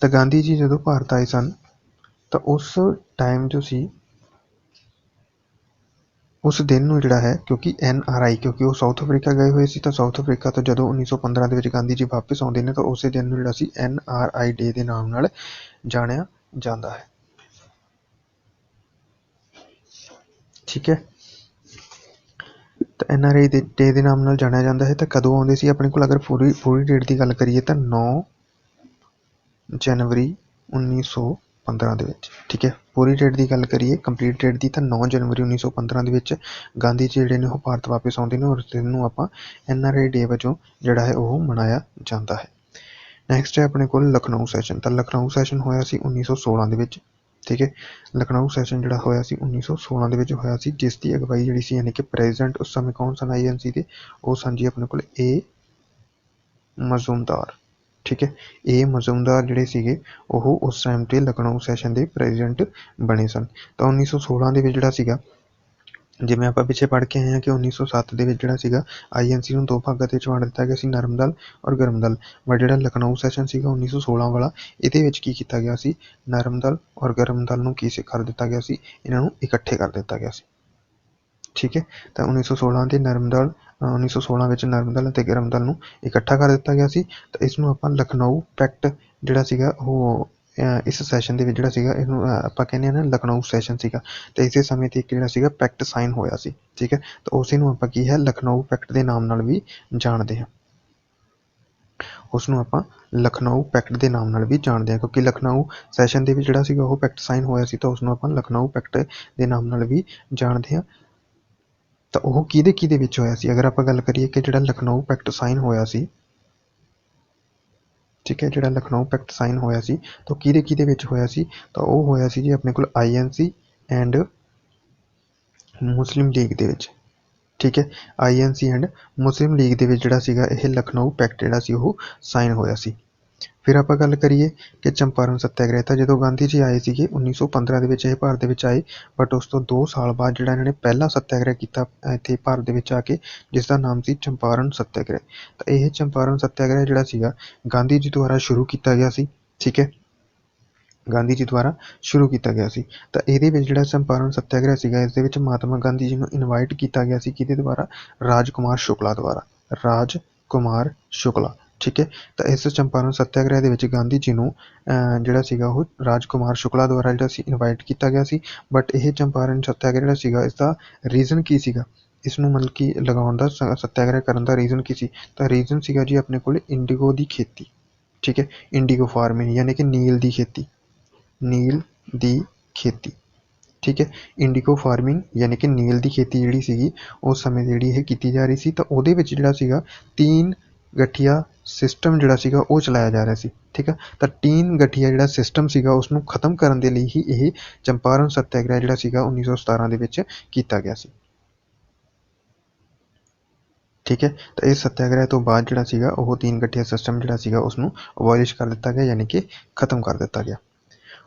ਤਾਂ ਗਾਂਧੀ ਜੀ ਜਦੋਂ ਭਾਰਤ ਆਏ ਸਨ, ਤਾਂ ਉਸ ਟਾਈਮ ਜੋ ਸੀ ਉਸ ਦਿਨ ਨੂੰ ਜਿਹੜਾ ਹੈ, ਕਿਉਂਕਿ ਐਨ ਆਰ ਆਈ, ਕਿਉਂਕਿ ਉਹ ਸਾਊਥ ਅਫਰੀਕਾ ਗਏ ਹੋਏ ਸੀ, ਤਾਂ ਸਾਊਥ ਅਫਰੀਕਾ ਤੋਂ ਜਦੋਂ 1915 ਦੇ ਵਿੱਚ ਗਾਂਧੀ ਜੀ ਵਾਪਸ ਆਉਂਦੇ ਨੇ, ਤਾਂ ਉਸੇ ਦਿਨ ਨੂੰ ਜਿਹੜਾ ਸੀ ਐਨ ਆਰ ਆਈ ਡੇ ਦੇ ਨਾਮ ਨਾਲ ਜਾਣਿਆ ਜਾਂਦਾ ਹੈ। ਠੀਕ ਹੈ? ਤਾਂ ਐਨ ਆਰ ਆਈ ਦੇ ਡੇ ਦੇ ਨਾਮ ਨਾਲ ਜਾਣਿਆ ਜਾਂਦਾ ਹੈ, ਤਾਂ ਕਦੋਂ ਆਉਂਦੇ ਸੀ? ਆਪਣੇ ਕੋਲ ਅਗਰ ਪੂਰੀ ਪੂਰੀ ਡੇਟ ਦੀ ਗੱਲ ਕਰੀਏ, ਤਾਂ 9 ਜਨਵਰੀ 1915 ਦੇ ਵਿੱਚ, ਠੀਕ ਹੈ? ਪੂਰੀ ਡੇਟ ਦੀ ਗੱਲ ਕਰੀਏ ਕੰਪਲੀਟ ਡੇਟ ਦੀ ਤਾਂ 9 ਜਨਵਰੀ 1915 ਦੇ ਵਿੱਚ ਗਾਂਧੀ ਜੀ ਜਿਹੜੇ ਨੇ ਉਹ ਭਾਰਤ ਵਾਪਸ ਆਉਂਦੇ ਨੇ ਔਰ ਉਸ ਦਿਨ ਨੂੰ ਆਪਾਂ ਐਨ ਆਰ ਆਈ ਡੇ ਵਜੋਂ ਜਿਹੜਾ ਹੈ ਉਹ ਮਨਾਇਆ ਜਾਂਦਾ ਹੈ। ਨੈਕਸਟ ਹੈ ਆਪਣੇ ਕੋਲ ਲਖਨਊ ਸੈਸ਼ਨ ਤਾਂ ਲਖਨਊ ਸੈਸ਼ਨ ਹੋਇਆ ਸੀ 1916 ਦੇ ਵਿੱਚ, ਠੀਕ ਹੈ? ਲਖਨਊ ਸੈਸ਼ਨ ਜਿਹੜਾ ਹੋਇਆ ਸੀ 1916 ਦੇ ਵਿੱਚ ਹੋਇਆ ਸੀ, ਜਿਸ ਦੀ ਅਗਵਾਈ ਜਿਹੜੀ ਸੀ ਯਾਨੀ ਕਿ ਪ੍ਰੈਜ਼ੀਡੈਂਟ ਉਸ ਸਮੇਂ ਕੌਣ ਸਨ? ਆਈਐਨਸੀ ਦੇ, ਉਹ ਸਨ ਜੀ ਆਪਣੇ ਕੋਲ ਏ ਮਜ਼ੂਮਦਾਰ। ਠੀਕ ਹੈ। ਇਹ ਮਜ਼ੂਮਦਾਰ ਜਿਹੜੇ ਸੀਗੇ, ਉਹ ਉਸ ਟਾਈਮ ਤੇ ਲਖਨਊ ਸੈਸ਼ਨ ਦੇ ਪ੍ਰੈਜ਼ੀਡੈਂਟ ਬਣੇ ਸਨ। ਤਾਂ 1916 ਦੇ ਵਿੱਚ ਜਿਹੜਾ ਸੀਗਾ, ਜਿਵੇਂ ਆਪਾਂ ਪਿੱਛੇ ਪੜ੍ਹ ਕੇ ਆਏ ਹਾਂ ਕਿ 1907 ਦੇ ਵਿੱਚ ਜਿਹੜਾ ਸੀਗਾ ਆਈਐਨਸੀ ਨੂੰ ਦੋ ਭਾਗਾਂ ਤੇ ਵੰਡ ਦਿੱਤਾ ਗਿਆ ਸੀ ਨਰਮ ਦਲ ਔਰ ਗਰਮ ਦਲ ਬਟ ਜਿਹੜਾ ਲਖਨਊ ਸੈਸ਼ਨ ਸੀਗਾ 1916 ਵਾਲਾ, ਇਹਦੇ ਵਿੱਚ ਕੀ ਕੀਤਾ ਗਿਆ ਸੀ? ਨਰਮ ਦਲ ਔਰ ਗਰਮ ਦਲ ਨੂੰ ਕੀ ਸੇ ਕਰ ਦਿੱਤਾ ਗਿਆ ਸੀ? ਇਹਨਾਂ ਨੂੰ ਇਕੱਠੇ ਕਰ ਦਿੱਤਾ ਗਿਆ ਸੀ। ਠੀਕ ਹੈ। ਤਾਂ 1916 ਦੇ ਨਰਮ ਦਲ 1916 ਵਿੱਚ ਨਰਮ ਦਲ ਅਤੇ ਗਰਮ ਨੂੰ ਇਕੱਠਾ ਕਰ ਦਿੱਤਾ ਗਿਆ ਸੀ ਤਾਂ ਇਸ ਨੂੰ ਆਪਾਂ ਲਖਨਊ ਪੈਕਟ ਜਿਹੜਾ ਸੀਗਾ ਉਹ ਇਸ ਸੈਸ਼ਨ ਦੇ ਵਿੱਚ ਜਿਹੜਾ ਸੀਗਾ ਇਹਨੂੰ ਆਪਾਂ ਕਹਿੰਦੇ ਹਾਂ ਨਾ ਲਖਨਊ ਸੈਸ਼ਨ ਸੀਗਾ ਤੇ ਇਸੇ ਸਮੇਂ ਤੇ ਇੱਕ ਜਿਹੜਾ ਸੀਗਾ ਪੈਕਟ ਸਾਈਨ ਹੋਇਆ ਸੀ, ਠੀਕ ਹੈ? ਤਾਂ ਉਸੇ ਨੂੰ ਆਪਾਂ ਕੀ ਹੈ, ਲਖਨਊ ਪੈਕਟ ਦੇ ਨਾਮ ਨਾਲ ਵੀ ਜਾਣਦੇ ਹਾਂ। ਉਸ ਨੂੰ ਆਪਾਂ ਲਖਨਊ ਪੈਕਟ ਦੇ ਨਾਮ ਨਾਲ ਵੀ ਜਾਣਦੇ ਹਾਂ, ਕਿਉਂਕਿ ਲਖਨਊ ਸੈਸ਼ਨ ਦੇ ਵਿੱਚ ਜਿਹੜਾ ਸੀਗਾ ਉਹ ਪੈਕਟ ਸਾਈਨ ਹੋਇਆ ਸੀ ਤਾਂ ਉਸ ਨੂੰ ਆਪਾਂ ਲਖਨਊ ਪੈਕਟ ਦੇ ਨਾਮ ਨਾਲ ਵੀ ਜਾਣਦੇ ਹਾਂ। ਤਾਂ ਉਹ ਕਿਹਦੇ ਕਿਹਦੇ ਵਿੱਚ ਹੋਇਆ ਸੀ? ਅਗਰ ਆਪਾਂ ਗੱਲ ਕਰੀਏ ਕਿ ਜਿਹੜਾ ਲਖਨਊ ਪੈਕਟ ਸਾਈਨ ਹੋਇਆ ਸੀ, ਠੀਕ ਹੈ, ਜਿਹੜਾ ਲਖਨਊ ਪੈਕਟ ਸਾਈਨ ਹੋਇਆ ਸੀ, ਤਾਂ ਕਿਹਦੇ ਕਿਹਦੇ ਵਿੱਚ ਹੋਇਆ ਸੀ? ਤਾਂ ਉਹ ਹੋਇਆ ਸੀ ਜੀ ਆਪਣੇ ਕੋਲ ਆਈਐਨਸੀ ਐਂਡ ਮੁਸਲਿਮ ਲੀਗ ਦੇ ਵਿੱਚ, ਠੀਕ ਹੈ। ਆਈਐਨਸੀ ਐਂਡ ਮੁਸਲਿਮ ਲੀਗ ਦੇ ਵਿੱਚ ਜਿਹੜਾ ਸੀਗਾ, ਇਹ ਲਖਨਊ ਪੈਕਟ ਜਿਹੜਾ ਸੀ, ਉਹ ਸਾਈਨ ਹੋਇਆ ਸੀ। ਫਿਰ ਆਪਾਂ ਗੱਲ ਕਰੀਏ ਕਿ ਚੰਪਾਰਨ ਸੱਤਿਆਗ੍ਰਹਿ ਤਾਂ ਜਦੋਂ ਗਾਂਧੀ ਜੀ ਆਏ ਸੀਗੇ 1915 ਦੇ ਵਿੱਚ, ਇਹ ਭਾਰਤ ਦੇ ਵਿੱਚ ਆਏ। ਬਟ ਉਸ ਤੋਂ 2 ਸਾਲ ਬਾਅਦ ਜਿਹੜਾ ਇਹਨਾਂ ਨੇ ਪਹਿਲਾ ਸੱਤਿਆਗ੍ਰਹਿ ਕੀਤਾ ਇੱਥੇ ਭਾਰਤ ਦੇ ਵਿੱਚ ਆ ਕੇ, ਜਿਸ ਦਾ ਨਾਮ ਸੀ ਚੰਪਾਰਨ ਸੱਤਿਆਗ੍ਰਹਿ। ਤਾਂ ਇਹ ਚੰਪਾਰਨ ਸੱਤਿਆਗ੍ਰਹਿ ਜਿਹੜਾ ਸੀਗਾ, ਗਾਂਧੀ ਜੀ ਦੁਆਰਾ ਸ਼ੁਰੂ ਕੀਤਾ ਗਿਆ ਸੀ, ਠੀਕ ਹੈ? ਗਾਂਧੀ ਜੀ ਦੁਆਰਾ ਸ਼ੁਰੂ ਕੀਤਾ ਗਿਆ ਸੀ। ਤਾਂ ਇਹਦੇ ਵਿੱਚ ਜਿਹੜਾ ਚੰਪਾਰਨ ਸੱਤਿਆਗ੍ਰਹਿ ਸੀਗਾ, ਇਸ ਦੇ ਵਿੱਚ ਮਹਾਤਮਾ ਗਾਂਧੀ ਜੀ ਨੂੰ ਇਨਵਾਈਟ ਕੀਤਾ ਗਿਆ ਸੀ ਕਿਹਦੇ ਦੁਆਰਾ? ਰਾਜਕੁਮਾਰ ਸ਼ੁਕਲਾ ਦੁਆਰਾ। ਰਾਜ ਕੁਮਾਰ ਸ਼ੁਕਲਾ। ਠੀਕ ਹੈ? ਤਾਂ ਇਸ ਚੰਪਾਰਨ ਸੱਤਿਆਗ੍ਰਹਿ ਦੇ ਵਿੱਚ ਗਾਂਧੀ ਜੀ ਨੂੰ ਜਿਹੜਾ ਸੀਗਾ ਉਹ ਰਾਜਕੁਮਾਰ ਸ਼ੁਕਲਾ ਦੁਆਰਾ ਜਿਹੜਾ ਸੀ ਇਨਵਾਈਟ ਕੀਤਾ ਗਿਆ ਸੀ। ਬਟ ਇਹ ਚੰਪਾਰਨ ਸੱਤਿਆਗ੍ਰਹਿ ਜਿਹੜਾ ਸੀਗਾ ਇਸ ਦਾ ਰੀਜ਼ਨ ਕੀ ਸੀਗਾ? ਇਸ ਨੂੰ ਮਤਲਬ ਕਿ ਲਗਾਉਣ ਦਾ ਸ- ਸੱਤਿਆਗ੍ਰਹਿ ਕਰਨ ਦਾ ਰੀਜ਼ਨ ਕੀ ਸੀ? ਤਾਂ ਰੀਜ਼ਨ ਸੀਗਾ ਜੀ ਆਪਣੇ ਕੋਲ ਇੰਡੀਗੋ ਦੀ ਖੇਤੀ। ਠੀਕ ਹੈ? ਇੰਡੀਗੋ ਫਾਰਮਿੰਗ ਯਾਨੀ ਕਿ ਨੀਲ ਦੀ ਖੇਤੀ। ਨੀਲ ਦੀ ਖੇਤੀ। ਠੀਕ ਹੈ? ਇੰਡੀਗੋ ਫਾਰਮਿੰਗ ਯਾਨੀ ਕਿ ਨੀਲ ਦੀ ਖੇਤੀ ਜਿਹੜੀ ਸੀਗੀ, ਉਸ ਸਮੇਂ ਜਿਹੜੀ ਇਹ ਕੀਤੀ ਜਾ ਰਹੀ ਸੀ, ਤਾਂ ਉਹਦੇ ਵਿੱਚ ਜਿਹੜਾ ਸੀਗਾ, ਤੀਨ ਗਠੀਆ ਸਿਸਟਮ ਜਿਹੜਾ ਸੀਗਾ ਉਹ ਚਲਾਇਆ ਜਾ ਰਿਹਾ ਸੀ, ਠੀਕ ਹੈ ਤਾਂ ਤੀਨ ਗਠੀਆ ਜਿਹੜਾ ਸਿਸਟਮ ਸੀਗਾ ਉਸ ਨੂੰ ਖਤਮ ਕਰਨ ਦੇ ਲਈ ਹੀ ਇਹ ਚੰਪਾਰਨ ਸੱਤਿਆਗ੍ਰਹਿ ਜਿਹੜਾ ਸੀਗਾ 1917 ਦੇ ਵਿੱਚ ਕੀਤਾ ਗਿਆ ਸੀ। ਠੀਕ ਹੈ? ਤਾਂ ਇਸ ਸੱਤਿਆਗ੍ਰਹਿ ਤੋਂ ਬਾਅਦ ਜਿਹੜਾ ਸੀਗਾ, ਉਹ ਤੀਨ ਗਠੀਆ ਸਿਸਟਮ ਜਿਹੜਾ ਸੀਗਾ ਉਸ ਨੂੰ ਅਬੋਲਿਸ਼ ਕਰ ਦਿੱਤਾ ਗਿਆ, ਯਾਨੀ ਕਿ ਖਤਮ ਕਰ ਦਿੱਤਾ ਗਿਆ।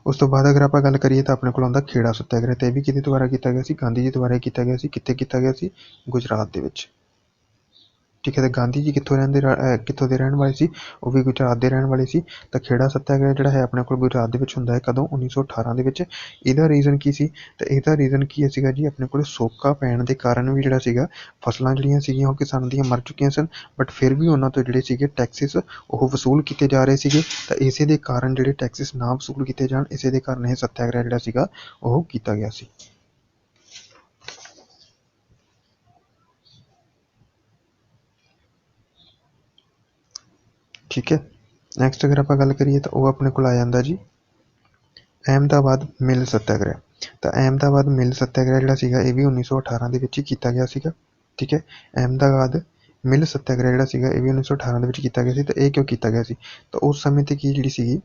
ਉਸ ਤੋਂ ਬਾਅਦ ਅਗਰ ਆਪਾਂ ਗੱਲ ਕਰੀਏ ਤਾਂ ਆਪਣੇ ਕੋਲ ਆਉਂਦਾ ਖੇੜਾ ਸੱਤਿਆਗ੍ਰਹਿ, ਤੇ ਇਹ ਵੀ ਕਿਹਦੇ ਦੁਆਰਾ ਕੀਤਾ ਗਿਆ ਸੀ? ਗਾਂਧੀ ਜੀ ਦੁਆਰਾ ਕੀਤਾ ਗਿਆ ਸੀ। ਕਿੱਥੇ ਕੀਤਾ ਗਿਆ ਸੀ? ਗੁਜਰਾਤ ਦੇ ਵਿੱਚ। ਠੀਕ ਹੈ ਤੇ ਗਾਂਧੀ ਜੀ ਕਿੱਥੋਂ ਰਹਿੰਦੇ ਰ- ਕਿੱਥੋਂ ਦੇ ਰਹਿਣ ਵਾਲੇ ਸੀ, ਉਹ ਵੀ ਗੁਜਰਾਤ ਦੇ ਰਹਿਣ ਵਾਲੇ ਸੀ, ਤਾਂ ਖੇੜਾ ਸੱਤਿਆਗ੍ਰਹਿ ਜਿਹੜਾ ਹੈ ਆਪਣੇ ਕੋਲ ਗੁਜਰਾਤ ਦੇ ਵਿੱਚ ਹੁੰਦਾ ਹੈ, ਕਦੋਂ? 1918 ਦੇ ਵਿੱਚ। ਇਹਦਾ ਰੀਜ਼ਨ ਕੀ ਸੀ? ਤਾਂ ਇਹਦਾ ਰੀਜ਼ਨ ਕੀ ਸੀਗਾ ਜੀ? ਆਪਣੇ ਕੋਲ ਸੋਕਾ ਪੈਣ ਦੇ ਕਾਰਨ ਵੀ ਜਿਹੜਾ ਸੀਗਾ, ਫਸਲਾਂ ਜਿਹੜੀਆਂ ਸੀਗੀਆਂ, ਉਹ ਕਿਸਾਨਾਂ ਦੀਆਂ ਮਰ ਚੁੱਕੀਆਂ ਸਨ ਬਟ ਫਿਰ ਵੀ ਉਹਨਾਂ ਤੋਂ ਜਿਹੜੇ ਸੀਗੇ ਟੈਕਸਿਸ ਉਹ ਵਸੂਲ ਕੀਤੇ ਜਾ ਰਹੇ ਸੀਗੇ, ਤਾਂ ਇਸੇ ਦੇ ਕਾਰਨ ਜਿਹੜੇ ਟੈਕਸਿਸ ਨਾ ਵਸੂਲ ਕੀਤੇ ਜਾਣ, ਇਸੇ ਦੇ ਕਾਰਨ ਇਹ ਸੱਤਿਆਗ੍ਰਹਿ ਜਿਹੜਾ ਸੀਗਾ, ਉਹ ਕੀਤਾ ਗਿਆ ਸੀ। ਠੀਕ ਹੈ। ਨੈਕਸਟ ਅਗਰ ਆਪਾਂ ਗੱਲ ਕਰੀਏ ਤਾਂ ਉਹ ਆਪਣੇ ਕੋਲ ਆ ਜਾਂਦਾ ਜੀ। ਅਹਿਮਦਾਬਾਦ ਮਿਲ ਸੱਤਿਆਗ੍ਰਹਿ। ਤਾਂ ਅਹਿਮਦਾਬਾਦ ਮਿਲ ਸੱਤਿਆਗ੍ਰਹਿ ਜਿਹੜਾ ਸੀਗਾ, ਇਹ ਵੀ 1918 ਦੇ ਵਿੱਚ ਹੀ ਕੀਤਾ ਗਿਆ ਸੀਗਾ। ਠੀਕ ਹੈ। ਅਹਿਮਦਾਬਾਦ ਮਿੱਲ ਸੱਤਿਆਗ੍ਰਹਿ ਜਿਹੜਾ ਸੀਗਾ, ਇਹ ਵੀ 1918 ਦੇ ਵਿੱਚ ਕੀਤਾ ਗਿਆ ਸੀ ਤਾਂ ਇਹ ਕਿਉਂ ਕੀਤਾ ਗਿਆ ਸੀ? ਤਾਂ ਉਸ ਸਮੇਂ ਤੇ ਕੀ ਜਿਹੜੀ ਸੀਗੀ,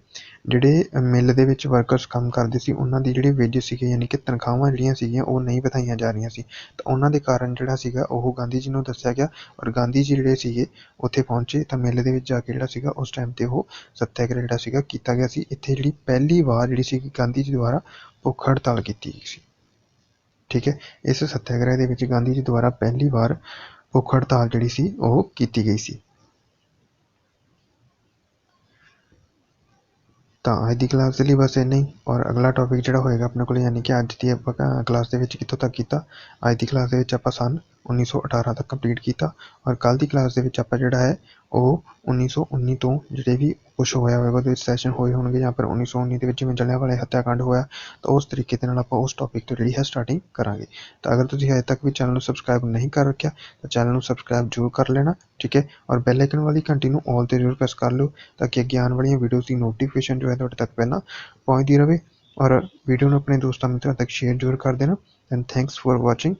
ਜਿਹੜੇ ਮਿੱਲ ਦੇ ਵਿੱਚ ਵਰਕਰਸ ਕੰਮ ਕਰਦੇ ਸੀ, ਉਹਨਾਂ ਦੀ ਜਿਹੜੀ ਵੇਜਸ ਸੀਗੇ, ਯਾਨੀ ਕਿ ਤਨਖਾਹਾਂ ਜਿਹੜੀਆਂ ਸੀਗੀਆਂ, ਉਹ ਨਹੀਂ ਵਧਾਈਆਂ ਜਾ ਰਹੀਆਂ ਸੀ। ਤਾਂ ਉਹਨਾਂ ਦੇ ਕਾਰਨ ਜਿਹੜਾ ਸੀਗਾ, ਉਹ ਗਾਂਧੀ ਜੀ ਨੂੰ ਦੱਸਿਆ ਗਿਆ ਔਰ ਗਾਂਧੀ ਜੀ ਜਿਹੜੇ ਸੀਗੇ, ਉੱਥੇ ਪਹੁੰਚੇ ਤਾਂ ਮਿੱਲ ਦੇ ਵਿੱਚ ਜਾ ਕੇ ਜਿਹੜਾ ਸੀਗਾ, ਉਸ ਟਾਈਮ ਤੇ ਉਹ ਸੱਤਿਆਗ੍ਰਹਿ ਜਿਹੜਾ ਸੀਗਾ, ਕੀਤਾ ਗਿਆ ਸੀ। ਇੱਥੇ ਜਿਹੜੀ ਪਹਿਲੀ ਵਾਰ ਜਿਹੜੀ ਸੀਗੀ, ਗਾਂਧੀ ਜੀ ਦੁਆਰਾ ਭੁੱਖ ਹੜਤਾਲ ਕੀਤੀ ਗਈ ਸੀ। ਠੀਕ ਹੈ, ਇਸ ਸੱਤਿਆਗ੍ਰਹਿ ਦੇ ਵਿੱਚ ਗਾਂਧੀ ਜੀ ਦੁਆਰਾ ਪਹਿਲੀ ਵਾਰ ਭੁੱਖ ਹੜਤਾਲ ਜਿਹੜੀ ਸੀ ਉਹ ਕੀਤੀ ਗਈ ਸੀ ਤਾਂ ਅੱਜ ਦੀ ਕਲਾਸ ਦੇ ਲਈ ਬਸ ਇੰਨਾ ਹੀ ਔਰ ਅਗਲਾ ਟੌਪਿਕ ਜਿਹੜਾ ਹੋਏਗਾ ਆਪਣੇ ਕੋਲ ਯਾਨੀ ਕਿ ਅੱਜ ਦੀ ਆਪਾਂ ਕਲਾਸ ਦੇ ਵਿੱਚ ਕਿੱਥੋਂ ਤੱਕ ਕੀਤਾ ਅੱਜ ਦੀ ਕਲਾਸ ਦੇ ਵਿੱਚ ਆਪਾਂ ਸਨ 1918 ਤੱਕ ਕੰਪਲੀਟ ਕੀਤਾ ਔਰ ਕੱਲ ਦੀ ਕਲਾਸ ਦੇ ਵਿੱਚ ਆਪਾਂ ਜਿਹੜਾ ਹੈ ਉਹ 1919 ਤੋਂ ਜਿਹੜੇ ਵੀ ਕੁਛ ਹੋਇਆ ਹੋਏਗਾ, ਉਹਦੇ ਵਿੱਚ ਸੈਸ਼ਨ ਹੋਏ ਹੋਣਗੇ। ਜਾਂ ਫਿਰ 1919 ਦੇ ਵਿੱਚ ਜਿਵੇਂ ਜਲਿਆਂਵਾਲੇ ਹੱਤਿਆਕਾਂਡ ਹੋਇਆ, ਤਾਂ ਉਸ ਤਰੀਕੇ ਦੇ ਨਾਲ ਆਪਾਂ ਉਸ ਟੌਪਿਕ ਤੋਂ ਜਿਹੜੀ ਹੈ ਸਟਾਰਟਿੰਗ ਕਰਾਂਗੇ। ਤਾਂ ਅਗਰ ਤੁਸੀਂ ਹਜੇ ਤੱਕ ਵੀ ਚੈਨਲ ਨੂੰ ਸਬਸਕ੍ਰਾਈਬ ਨਹੀਂ ਕਰ ਰੱਖਿਆ, ਤਾਂ ਚੈਨਲ ਨੂੰ ਸਬਸਕ੍ਰਾਈਬ ਜ਼ਰੂਰ ਕਰ ਲੈਣਾ, ਠੀਕ ਹੈ? ਔਰ ਬੈਲ ਆਈਕਨ ਵਾਲੀ ਘੰਟੀ ਨੂੰ ਆਲ ਤੇ ਜ਼ਰੂਰ ਪ੍ਰੈਸ ਕਰ ਲਓ, ਤਾਂ ਕਿ ਅੱਗੇ ਆਉਣ ਵਾਲੀਆਂ ਵੀਡੀਓਜ਼ ਦੀ ਨੋਟੀਫਿਕੇਸ਼ਨ ਜੋ ਹੈ ਤੁਹਾਡੇ ਤੱਕ ਪਹਿਲਾਂ ਪਹੁੰਚਦੀ ਰਹੇ ਔਰ ਵੀਡੀਓ ਨੂੰ ਆਪਣੇ ਦੋਸਤਾਂ ਮਿੱਤਰਾਂ ਤੱਕ ਸ਼ੇਅਰ ਜ਼ਰੂਰ ਕਰ ਦੇਣਾ। And thanks for watching